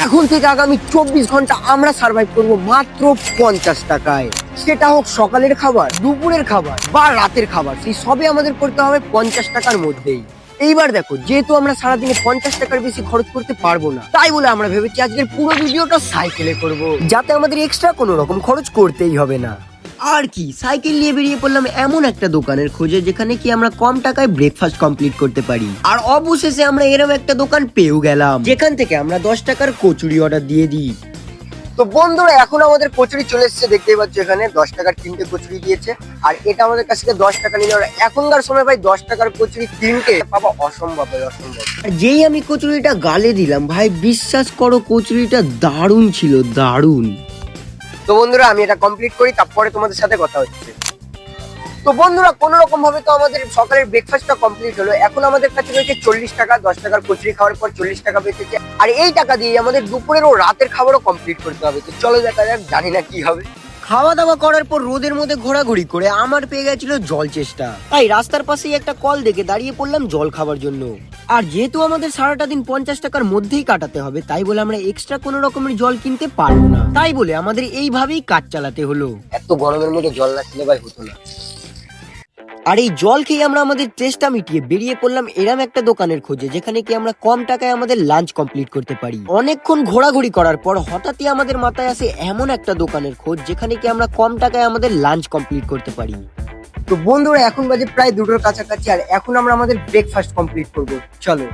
এখন থেকে আগামী চব্বিশ ঘণ্টা আমরা সার্ভাইভ করব মাত্র পঞ্চাশ টাকায়। সেটা হোক সকালের খাবার, দুপুরের খাবার বা রাতের খাবার, সেই সবই আমাদের করতে হবে পঞ্চাশ টাকার মধ্যেই। এইবার দেখো, যেহেতু আমরা সারাদিনে পঞ্চাশ টাকার বেশি খরচ করতে পারব না, তাই বলে আমরা ভেবেছি আজকের পুরো ভিডিওটা সাইকেলে করব। যাতে আমাদের এক্সট্রা কোনো রকম খরচ করতেই হবে না। আর কি? সাইকেল নিয়ে বেরিয়ে পড়লাম এমন একটা দোকানের খোঁজে যেখানে কি আমরা কম টাকায় ব্রেকফাস্ট কমপ্লিট করতে পারি। আর অবশেষে আমরা এরকম একটা দোকান পেয়েও গেলাম। যেখান থেকে আমরা দশ টাকার কচুরি অর্ডার দিয়ে দিই। তো বন্ধুরা, এখন আমাদের কচুরি চলে এসেছে, দেখতেই পাচ্ছ এখানে দশ টাকার তিনটে কচুরি দিয়েছে। আর এটা আমাদের কাছ থেকে দশ টাকা নিলে এখনকার সময় ভাই দশ টাকার কচুরি তিনটে। পাবা অসম্ভব ভাই, অসম্ভব। আর যেই আমি কচুরিটা গালে দিলাম, ভাই, বিশ্বাস করো, কচুরিটা দারুণ ছিল, দারুণ। তো বন্ধুরা, আমি এটা কমপ্লিট করি, তারপরে তোমাদের সাথে কথা হচ্ছে। তো বন্ধুরা কোনো রকম ভাবে তো আমাদের সকালের ব্রেকফাস্টটা কমপ্লিট হলো। এখন আমাদের কাছে রয়েছে চল্লিশ টাকা, দশ টাকার কচুরি খাওয়ার পর চল্লিশ টাকা বেঁচেছে আর এই টাকা দিয়ে আমাদের দুপুরের ও রাতের খাবারও কমপ্লিট করতে হবে। তো চলো দেখা যাক, জানি না কি হবে। খাওয়া দাওয়া করার পর রোদের মধ্যে ঘোরাঘুরি করে আমার পেয়ে গেছিল জল চেষ্টা। তাই রাস্তার পাশেই একটা কল দেখে দাঁড়িয়ে পড়লাম জল খাবার জন্য। আর যেহেতু আমাদের সারাটা দিন পঞ্চাশ টাকার মধ্যেই কাটাতে হবে, তাই বলে আমরা এক্সট্রা কোনো রকমের জল কিনতে পারব না। তাই বলে আমাদের এইভাবেই কাজ চালাতে হলো। এত গরমের মধ্যে জল না খেলে ভাই হতো না। আর এই জল খেয়ে আমরা আমাদের চেষ্টা মিটিয়ে বেরিয়ে পড়লাম এরম একটা দোকানের খোঁজে, যেখানে কি আমরা কম টাকায় আমাদের লাঞ্চ কমপ্লিট করতে পারি। অনেকক্ষণ ঘোরাঘুরি করার পর হঠাৎই আমাদের মাথায় আসে এমন একটা দোকানের খোঁজ, যেখানে কি আমরা কম টাকায় আমাদের লাঞ্চ কমপ্লিট করতে পারি। তো বন্ধুরা, এখন বাজে প্রায় দুটোর কাছাকাছি, আর এখন আমরা আমাদের ব্রেকফাস্ট কমপ্লিট করব। চলো।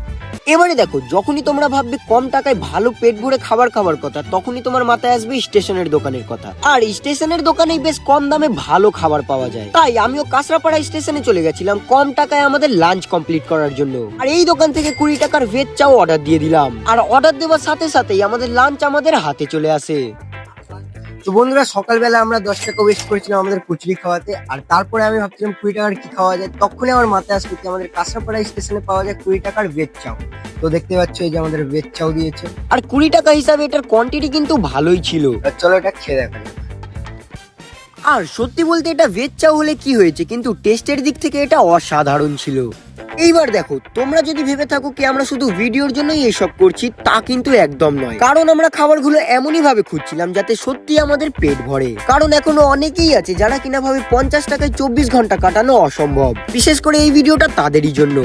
এবারে দেখো, যখনই তোমরা ভাববে কম টাকায় ভালো পেট ভরে খাবার খাবার কথা, তখনই তোমার মাথায় আসবে স্টেশনের দোকানের কথা। আর স্টেশনের দোকানে বেশ কম দামে ভালো খাবার পাওয়া যায়। তাই আমিও কাঁচরাপাড়া স্টেশনে চলে গেছিলাম কম টাকায় আমাদের লাঞ্চ কমপ্লিট করার জন্য। আর এই দোকান থেকে কুড়ি টাকার ভেজ চাও অর্ডার দিয়ে দিলাম। আর অর্ডার দেওয়ার সাথে সাথেই আমাদের লাঞ্চ আমাদের হাতে চলে আসে। তো বন্ধুরা সকালবেলা আমরা দশ টাকা ওয়েস্ট করেছিলাম আমাদের কচুরি খাওয়াতে আর তারপরে আমি ভাবছিলাম কুড়ি টাকার কি খাওয়া যায়? তখনই আমার মাথায় আসবে কি আমাদের কাঁচরাপাড়া স্টেশনে পাওয়া যায় কুড়ি টাকার ভেজ চাও। তো দেখতে পাচ্ছ এই যে আমাদের ভেজ চাও দিয়েছে। আর কুড়ি টাকা হিসাবে এটার কোয়ান্টিটি কিন্তু ভালোই ছিল। চলো এটা খেয়ে দেখা যাক। আর সত্যি বলতে এটা ভেজ চাও হলে কি হয়েছে কিন্তু টেস্টের দিক থেকে এটা অসাধারণ ছিল। এইবার দেখো, তোমরা যদি ভেবে থাকো কি আমরা শুধু ভিডিওর জন্যই এসব করছি, তা কিন্তু একদম নয়। কারণ আমরা খাবারগুলো এমনই ভাবে খুঁজছিলাম যাতে সত্যি আমাদের পেট ভরে। কারণ এখনও অনেকেই আছে যারা কিনা ভাবে পঞ্চাশ টাকায় চব্বিশ ঘণ্টা কাটানো অসম্ভব। বিশেষ করে এই ভিডিওটা তাদেরই জন্য।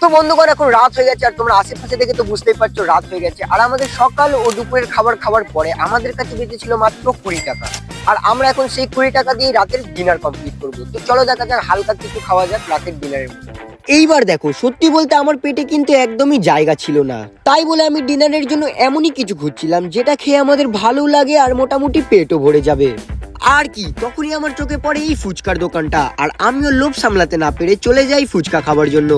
তো বন্ধুগণ, এখন রাত হয়ে গেছে আর তোমরা আশেপাশে দেখে তো বুঝতেই পারছ, রাত হয়ে গেছে। আর আমাদের সকাল ও দুপুরের খাবার খাবার পরে আমাদের কাছে বেঁচেছিল মাত্র কুড়ি টাকা। আর আমরা এখন সেই কুড়ি টাকা দিয়ে রাতের ডিনার কমপ্লিট করব। তো চলো দেখা যাক, হালকা কিছু খাওয়া যাক রাতের ডিনারের মধ্যে। এইবার দেখো, সত্যি বলতে আমার পেটে কিন্তু একদমই জায়গা ছিল না। তাই বলে আমি ডিনারের জন্য এমনই কিছু খুঁজছিলাম, যেটা খেয়ে আমাদের ভালো লাগে আর মোটামুটি পেটও ভরে যাবে। আর কি, তখনই আমার চোখে পড়ে এই ফুচকার দোকানটা, আর আমিও লোভ সামলাতে না পেরে চলে যাই ফুচকা খাবার জন্য।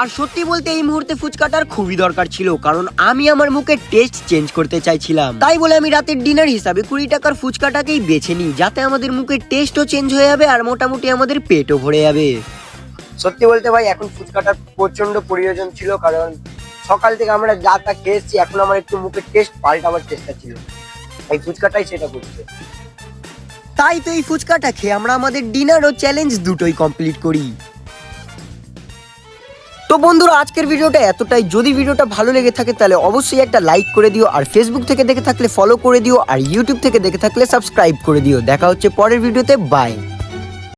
আর সত্যি বলতে এই মুহূর্তে ফুচকাটার খুবই দরকার ছিল, কারণ আমি আমার মুখে টেস্ট চেঞ্জ করতে চাইছিলাম। তাই বলে আমি রাতের ডিনার হিসাবে কুড়ি টাকার ফুচকাটাকেই বেছে নিই, যাতে আমাদের মুখের টেস্টও চেঞ্জ হয়ে যাবে আর মোটামুটি আমাদের পেটও ভরে যাবে। সত্যি বলতে ভাই, এখন ফুচকাটার প্রচণ্ড প্রয়োজন ছিল, কারণ সকাল থেকে আমরা যা তা খেয়েছি, এখন আমার একটু মুখের টেস্ট পাল্টাবার চেষ্টা ছিল। এই ফুচকাটাই সেটা করছে। তাই তো এই ফুচকাটা খেয়ে আমরা আমাদের ডিনার ও চ্যালেঞ্জ দুটোই কমপ্লিট করি। তো বন্ধুরা, আজকের ভিডিওটা এতটাই। যদি ভিডিওটা ভালো লেগে থাকে, তাহলে অবশ্যই একটা লাইক করে দিও, আর ফেসবুক থেকে দেখে থাকলে ফলো করে দিও, আর ইউটিউব থেকে দেখে থাকলে সাবস্ক্রাইব করে দিও। দেখা হচ্ছে পরের ভিডিওতে। বাই